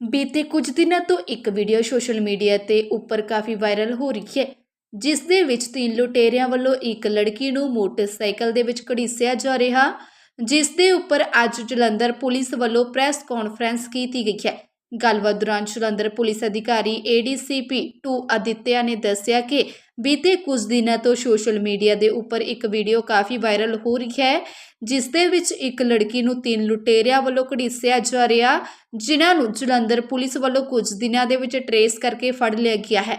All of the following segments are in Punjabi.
ਬੀਤੇ ਕੁਝ ਦਿਨਾਂ ਤੋਂ ਇੱਕ ਵੀਡੀਓ ਸੋਸ਼ਲ ਮੀਡੀਆ ਤੇ ਉੱਪਰ ਕਾਫੀ ਵਾਇਰਲ ਹੋ ਰਹੀ ਹੈ, ਜਿਸ ਦੇ ਵਿੱਚ ਤਿੰਨ ਲੁਟੇਰਿਆਂ ਵੱਲੋਂ ਇੱਕ ਲੜਕੀ ਨੂੰ ਮੋਟਰਸਾਈਕਲ ਦੇ ਵਿੱਚ ਘੜੀਸਿਆ ਜਾ ਰਿਹਾ, ਜਿਸ ਦੇ ਉੱਪਰ ਅੱਜ ਜਲੰਧਰ ਪੁਲਿਸ ਵੱਲੋਂ ਪ੍ਰੈਸ ਕਾਨਫਰੰਸ ਕੀਤੀ ਗਈ ਹੈ। ਗੱਲਬਾਤ ਦੌਰਾਨ ਜਲੰਧਰ ਪੁਲਿਸ ਅਧਿਕਾਰੀ ਏਡੀਸੀਪੀ 2 ਅਦਿੱਤਿਆ ਨੇ ਦੱਸਿਆ ਕਿ ਬੀਤੇ ਕੁਝ ਦਿਨਾਂ ਤੋਂ ਸੋਸ਼ਲ ਮੀਡੀਆ ਦੇ ਉੱਪਰ ਇੱਕ ਵੀਡੀਓ ਕਾਫੀ ਵਾਇਰਲ ਹੋ ਰਹੀ ਹੈ, ਜਿਸ ਦੇ ਵਿੱਚ ਇੱਕ ਲੜਕੀ ਨੂੰ ਤਿੰਨ ਲੁਟੇਰਿਆਂ ਵੱਲੋਂ ਘੜੀਸਿਆ ਜਾ ਰਿਹਾ, ਜਿਨ੍ਹਾਂ ਨੂੰ ਜਲੰਧਰ ਪੁਲਿਸ ਵੱਲੋਂ ਕੁਝ ਦਿਨਾਂ ਦੇ ਵਿੱਚ ਟਰੇਸ ਕਰਕੇ ਫੜ ਲਿਆ ਗਿਆ ਹੈ।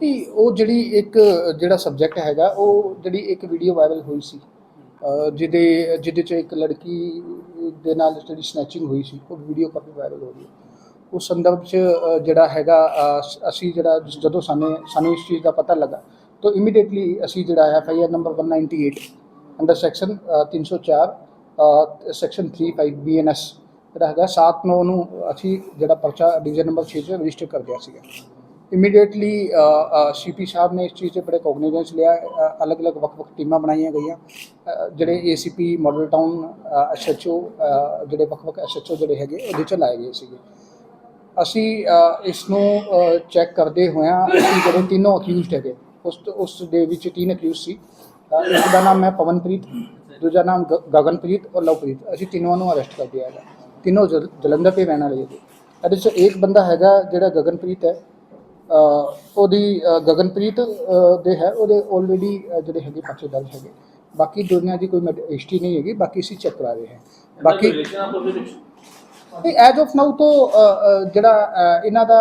ਨਹੀਂ ਉਹ ਜਿਹੜੀ ਇੱਕ, ਜਿਹੜਾ ਸਬਜੈਕਟ ਹੈਗਾ, ਉਹ ਜਿਹੜੀ ਇੱਕ ਵੀਡੀਓ ਵਾਇਰਲ ਹੋਈ ਸੀ ਜਿਹਦੇ ਜਿਹਦੇ ਚ ਇੱਕ ਲੜਕੀ ਦੇ ਨਾਲ ਜਿਹੜੀ ਸਨੈਚਿੰਗ ਹੋਈ ਸੀ, ਉਹ ਵੀਡੀਓ ਕਾਫੀ ਵਾਇਰਲ ਹੋ ਰਹੀ ਹੈ। ਉਸ ਸੰਦਰਭ ਚ ਅਹ ਜਿਹੜਾ ਹੈਗਾ ਅਹ ਅਸੀਂ ਜਿਹੜਾ ਜਦੋਂ ਸਾਨੂੰ ਸਾਨੂੰ ਇਸ ਚੀਜ਼ ਦਾ ਪਤਾ ਲੱਗਾ ਤਾਂ ਇਮੀਡੀਏਟਲੀ ਅਸੀਂ ਜਿਹੜਾ F I R number 198 under section 304 section 35 B N S ਜਿਹੜਾ ਹੈਗਾ 7 9 ਨੂੰ ਅਸੀਂ ਜਿਹੜਾ ਪਰਚਾ ਡਿਵੀਜ਼ਨ ਨੰਬਰ 6 ਚ ਰਜਿਸਟਰ ਕਰ ਦਿਆ ਸੀਗਾ। ਇਮੀਡੀਏਟਲੀ ਸੀਪੀ ਸਾਹਿਬ ਨੇ ਇਸ ਚੀਜ਼ ਤੇ ਬੜੇ ਕੋਗਨੀਜੈਂਸ ਲਿਆ ਅ, ਅਲੱਗ-ਅਲੱਗ ਵੱਖ-ਵੱਖ ਟੀਮਾਂ ਬਣਾਈਆਂ ਗਈਆਂ ਅ, ਜਿਹੜੇ ਏਸੀਪੀ ਮਾਡਲ ਟਾਊਨ ਐਸਐਚਓ ਜਿਹੜੇ ਵੱਖ-ਵੱਖ ਐਸਐਚਓ ਜਿਹੜੇ ਹੈਗੇ ਉਹਦੇ ਚ ਲਾਏ ਗਏ ਸੀਗੇ। ਅਸੀਂ ਇਸ ਨੂੰ ਚੈੱਕ ਕਰਦੇ ਹੋਇਆਂ ਅਸੀਂ ਜਿਹੜੇ ਤਿੰਨੋਂ ਅਕਿਊਜ਼ਡ ਹੈਗੇ ਉਸ ਉਸ ਦੇ ਵਿੱਚ ਤਿੰਨ ਅਕਿਊਜ਼ ਸੀ। ਇੱਕ ਦਾ ਨਾਮ ਹੈ ਪਵਨਪ੍ਰੀਤ ਦੂਜਾ ਨਾਮ ਗਗਨਪ੍ਰੀਤ ਔਰ ਲਵਪ੍ਰੀਤ। ਅਸੀਂ ਤਿੰਨੋਂ ਨੂੰ ਅਰੈਸਟ ਕਰ ਲਿਆ ਹੈਗਾ। ਤਿੰਨੋਂ ਜਲ- ਜਲੰਧਰ ਦੇ ਰਹਿਣ ਵਾਲੇ ਹੈਗੇ। ਇਹਦੇ ਚ ਇੱਕ ਬੰਦਾ ਹੈਗਾ ਜਿਹੜਾ ਗਗਨਪ੍ਰੀਤ ਹੈ। ਉਹਦੀ ਗਗਨਪ੍ਰੀਤ ਦੇ ਹੈ। ਉਹਦੇ ਆਲਰੇਡੀ ਜਿਹੜੇ ਹੈਗੇ ਪਰਚੇ ਦਰਜ ਹੈਗੇ। ਬਾਕੀ ਦੁਨੀਆ ਦੀ ਕੋਈ ਹਿਸਟਰੀ ਨਹੀਂ ਹੈਗੀ। ਬਾਕੀ ਅਸੀਂ ਚੈੱਕ ਕਰਾ ਰਹੇ ਹਾਂ। ਬਾਕੀ ਨਹੀਂ ਐਜ਼ ਆਫ ਨਾਊ ਤੋਂ ਜਿਹੜਾ ਇਹਨਾਂ ਦਾ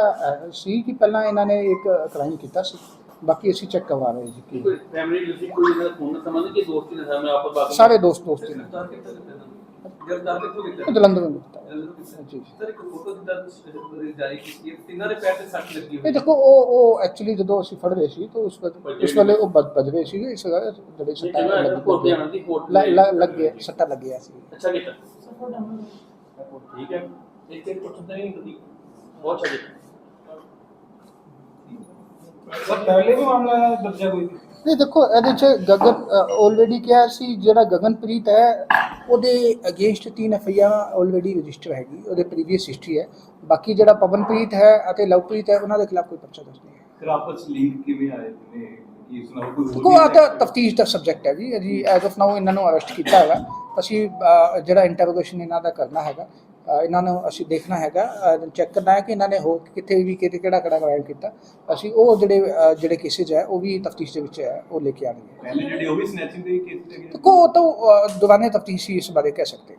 ਸੀ ਕਿ ਪਹਿਲਾਂ ਇਹਨਾਂ ਨੇ ਇੱਕ ਕ੍ਰਾਈਮ ਕੀਤਾ ਸੀ। ਬਾਕੀ ਅਸੀਂ ਚੈੱਕ ਕਰਵਾ ਰਹੇ ਜੀ ਕੀ। ਕੋਈ ਫੈਮਿਲੀ ਰਿਲੇਸ਼ਨ ਕੋਈ ਇਹਨਾਂ ਦਾ ਫੋਨ ਸੰਬੰਧ ਕਿ ਦੋਸਤੀ ਦੇ ਸਾਹਮਣੇ ਆਪਸ ਬਾਤ ਸਾਰੇ ਦੋਸਤ ਦੋਸਤ ਨੇ। ਗ੍ਰਿਫਤਾਰ ਕਿੱਥੇ ਕੀਤਾ ਜਲੰਧਰ ਨੂੰ ਕੀਤਾ। ਜੀ ਸਰ ਇੱਕ ਫੋਟੋ ਜਿੱਦਾਂ ਜਾਰੀ ਕੀਤੀ ਹੈ ਤਿੰਨਾਂ ਦੇ ਪੈਰ ਤੇ ਸੱਟ ਲੱਗੀ ਇਹ ਹੋਈ ਦੇਖੋ ਉਹ ਉਹ ਐਕਚੁਅਲੀ ਜਦੋਂ ਅਸੀਂ ਫੜ ਰਹੇ ਸੀ ਤਾਂ ਉਸ ਵੇਲੇ ਉਸ ਵੇਲੇ ਉਹ ਬਚ ਰਹੇ ਸੀ ਇਸ ਜਿਹੜੇ ਸੱਟਾਂ ਲੱਗ- ਲੱਗ ਗਿਆ ਸੱਟਾਂ ਲੱਗਿਆ ਸੀ। ਅੱਛਾ ਕੀਤਾ ਠੀਕ ਹੈ। ਇੱਕ ਇੱਕ ਪੁੱਛਦਾ ਨਹੀਂ ਕਦੀ ਬਹੁਤ ਅੱਛਾ ਕੀਤਾ ਸਰ ਪਹਿਲੇ ਵੀ ਮਾਮਲਾ ਦਰਜਾ ਕੋਈ? ਨਹੀਂ ਦੇਖੋ ਇਹਦੇ ਚ ਗਗਨ ਆਲਰੇਡੀ ਕਿਹਾ ਸੀ ਜਿਹੜਾ ਗਗਨਪ੍ਰੀਤ ਹੈ ਉਹਦੇ ਅਗੇਂਸਟ ਤਿੰਨ ਐਫਆਈਆਰ ਆਲਰੇਡੀ ਰਜਿਸਟਰ ਹੈਗੀ ਉਹਦੇ ਪ੍ਰੀਵੀਅਸ ਹਿਸਟਰੀ ਹੈ। ਬਾਕੀ ਜਿਹੜਾ ਪਵਨਪ੍ਰੀਤ ਹੈ ਅਤੇ ਲਵਪ੍ਰੀਤ ਹੈ ਉਹਨਾਂ ਦੇ ਖਿਲਾਫ ਕੋਈ ਪਰਚਾ ਦਰਜ ਨਹੀਂ ਹੈ। ਫਿਰ ਆਪਸ ਲਿੰਕ ਕਿਵੇਂ ਆਏ ਨੇ? ਕੀ ਸੁਣਾਓ ਕੋਈ ਹੋਰ ਕੋ ਵੀ ਆ ਤਾਂ ਹੈ? ਤਫਤੀਸ਼ ਦਾ ਸਬਜੈਕਟ ਹੈ ਜੀ ਜੀ ਐਜ਼ ਆਫ ਨਾਓ ਇਹਨਾਂ ਨੂੰ ਅਰੈਸਟ ਕੀਤਾ ਹੈਗਾ ਅਸੀਂ ਜਿਹੜਾ ਇੰਟਰੋਗੇਸ਼ਨ ਇਹਨਾਂ ਦਾ ਕਰਨਾ ਹੈਗਾ ਇਹਨਾਂ ਨੂੰ ਅਸੀਂ ਦੇਖਣਾ ਹੈਗਾ ਚੈੱਕ ਕਰਨਾ ਹੈ ਕਿ ਇਹਨਾਂ ਨੇ ਹੋਰ ਕਿੱਥੇ ਵੀ ਕਿਤੇ ਕਿਹੜਾ ਕਿਹੜਾ ਕ੍ਰਾਈਮ ਕੀਤਾ। ਅਸੀਂ ਉਹ ਜਿਹੜੇ ਜਿਹੜੇ ਕੇਸਿਸ ਹੈ ਉਹ ਵੀ ਤਫਤੀਸ਼ ਦੇ ਵਿੱਚ ਹੈ ਉਹ ਲੈ ਕੇ ਆਣਗੇ ਪਹਿਲੇ ਜਿਹੜੇ ਉਹ ਵੀ ਸਨੈਚਿੰਗ ਦੇ ਕੇਸ ਤੇ ਕੋ ਤਾਂ ਦੌਰਾਨੇ ਤਫਤੀਸ਼ ਇਸ ਬਾਰੇ ਕਹਿ ਸਕਦੇ